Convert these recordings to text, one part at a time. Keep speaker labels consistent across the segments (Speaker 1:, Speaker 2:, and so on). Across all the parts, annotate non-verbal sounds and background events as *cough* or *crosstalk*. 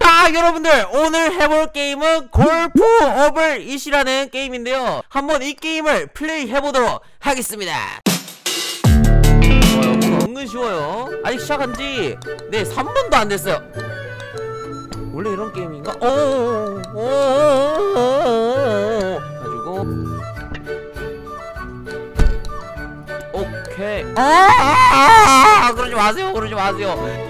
Speaker 1: 아 여러분들 오늘 해볼 게임은 골프 오블 이시라는 게임인데요 한번 이 게임을 플레이 해보도록 하겠습니다 은근 쉬워요 아직 시작한지 네 3분도 안 됐어요 원래 이런 게임인가? 오오오오오오오오 가지고 오케이 아 그러지 마세요 그러지 마세요 으쌰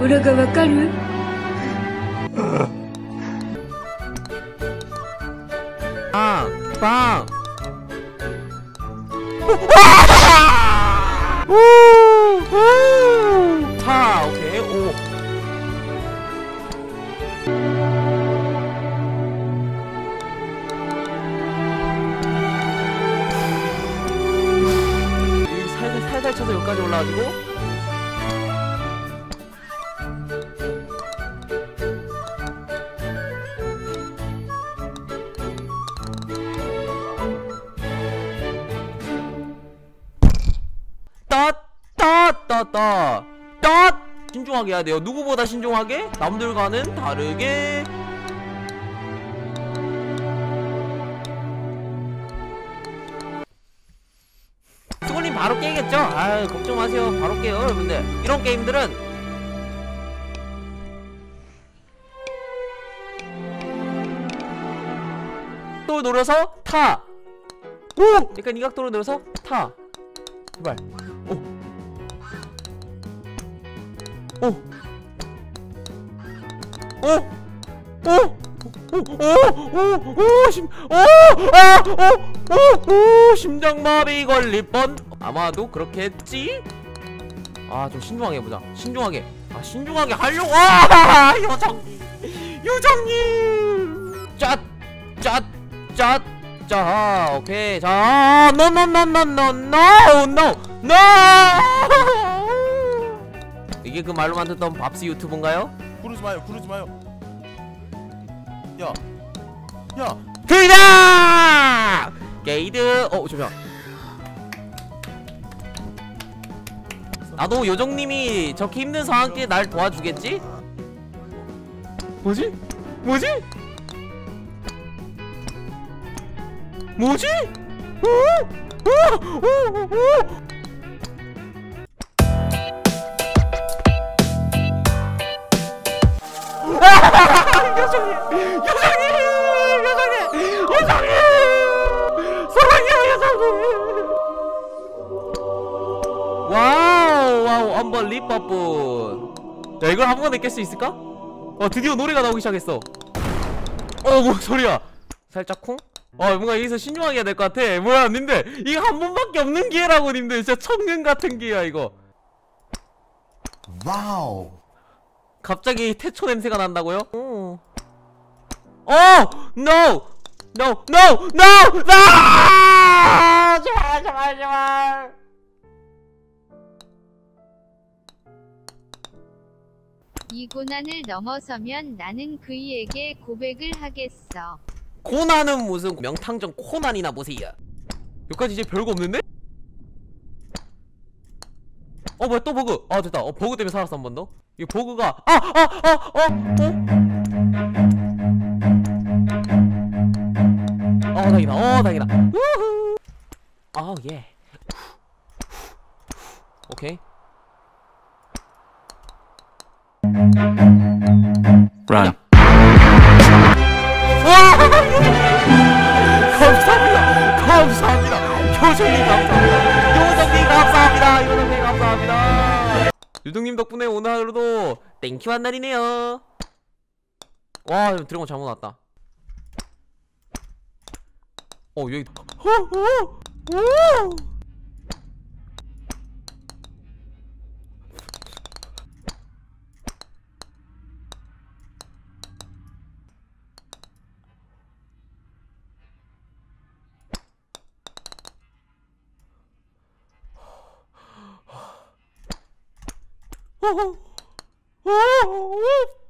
Speaker 2: 裏がわかる
Speaker 1: 빵! 빵! 타! 오케이, 오. 이 살살, 살살 쳐서 여기까지 올라가지고. 따따따따 따 신중하게 해야 돼요. 누구보다 신중하게? 남들과는 다르게. 수고님 바로 깨겠죠? 아유 걱정 마세요. 바로 깨요 여러분들. 이런 게임들은 또 노려서 타! 오! 약간 이 각도로 노려서 타! 제발 오. 오. 오. 오. 오. 오. 오. 오. 심. 오. 아. 오. 오. 오. 심장마비 걸릴 뻔. 아마도 그렇겠지? 아, 좀 신중하게 해 보자. 신중하게. 아, 신중하게 하려고. 아, 요정님. 요정님. cat. cat. cat. 자, 오케이. 자, no. 이게 그 말로만 듣던 밥스 유튜브인가요?
Speaker 3: 구르지 마요 구르지 마요 야 야!
Speaker 1: 그이다! 게이드. 어, 잠시만. 나도 요정님이 저렇게 힘든 상황에 날 도와주겠지? 뭐지? 뭐지? 뭐지? 어? 어? 어? 어? 요정님! 사랑해요 요정님! 와우 와우 한번 립버분 야 이걸 한 번에 깰 수 있을까? 어 드디어 노래가 나오기 시작했어 어뭐 소리야 살짝 쿵? 어 뭔가 여기서 신중하게 해야 될 것 같아 뭐야 님들 이거 한 번밖에 없는 기회라고 님들 진짜 천년 같은 기회야 이거
Speaker 3: 와우
Speaker 1: 갑자기 태초 냄새가 난다고요? 어. 어! No! No! No! No! No! 제발 제발 제발
Speaker 4: 이 고난을 넘어서면 나는 그이에게 고백을 하겠어.
Speaker 1: 코난은 무슨 명탕정 코난이나 보세요 여기까지 이제 별거 없는데? 어 뭐야 또 버그 아 됐다 어 버그 때문에 살았어 한 번 더 이 버그가 아 아아어 어? 어 다행이다 어 다행이다 우후 아예 오케이
Speaker 3: Run
Speaker 1: 와! 감사합니다. 감사합니다. 요정님 감사합니다. 요정님 감사합니다. 요정님 감사합니다. 유정님 덕분에 오늘 하루도 땡큐 한 날이네요. 와, 드래곤 잘못 왔다. 어 여기 호호호 호호 호호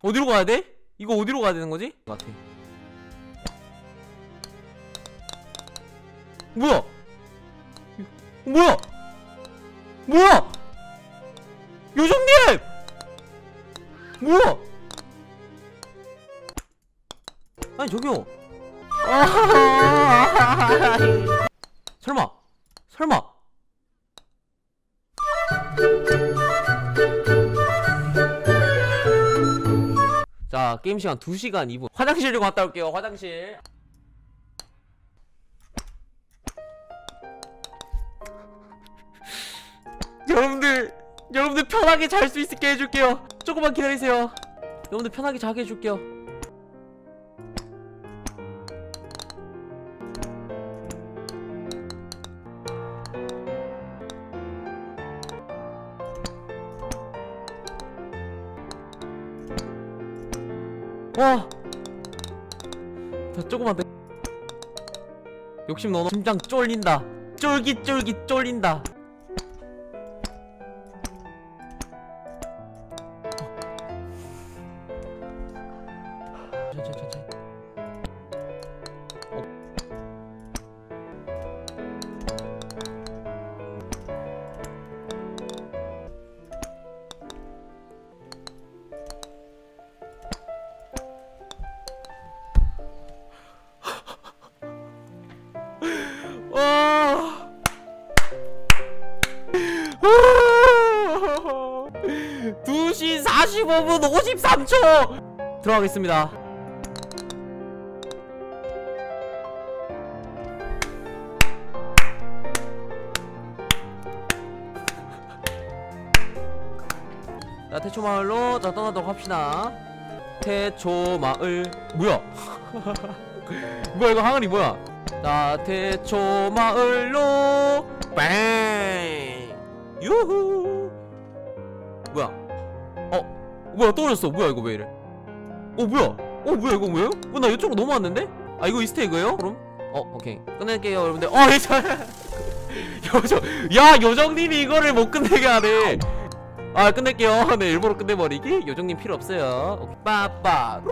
Speaker 1: 어디로 가야 돼? 이거 어디로 가야 되는 거지? 같아. 뭐야? 뭐야? 뭐야? 요정님! 뭐야? 아니 저기요. *laughs* 설마? 설마? 자 게임 시간 2시간 2분. 화장실 좀 갔다 올게요 화장실. 여러분들 여러분들 편하게 잘 수 있게 해줄게요. 조금만 기다리세요. 여러분들 편하게 자게 해줄게요 와. 자, 조금만 더. 욕심 너무 심장 쫄린다. 쫄깃쫄깃 쫄린다. 천천히 천천 45분 53초 들어가겠습니다. 자, 태초마을로 자 떠나도록 합시다. 태초마을 뭐야? *laughs* 뭐야 이거 항아리 뭐야? 자, 태초마을로 뺑 유후 뭐야 떨어졌어 뭐야 이거 왜 이래? 어 뭐야? 어 뭐야 이거 뭐예요? 어, 나 이쪽으로 넘어왔는데? 아 이거 이스테이그예요? 그럼? 어 오케이 끝낼게요 여러분들 어 저, 요정 *laughs* 야 요정님이 이거를 못 끝내게 하네 아 끝낼게요 네 일부러 끝내버리기 요정님 필요 없어요 오케이 빠빠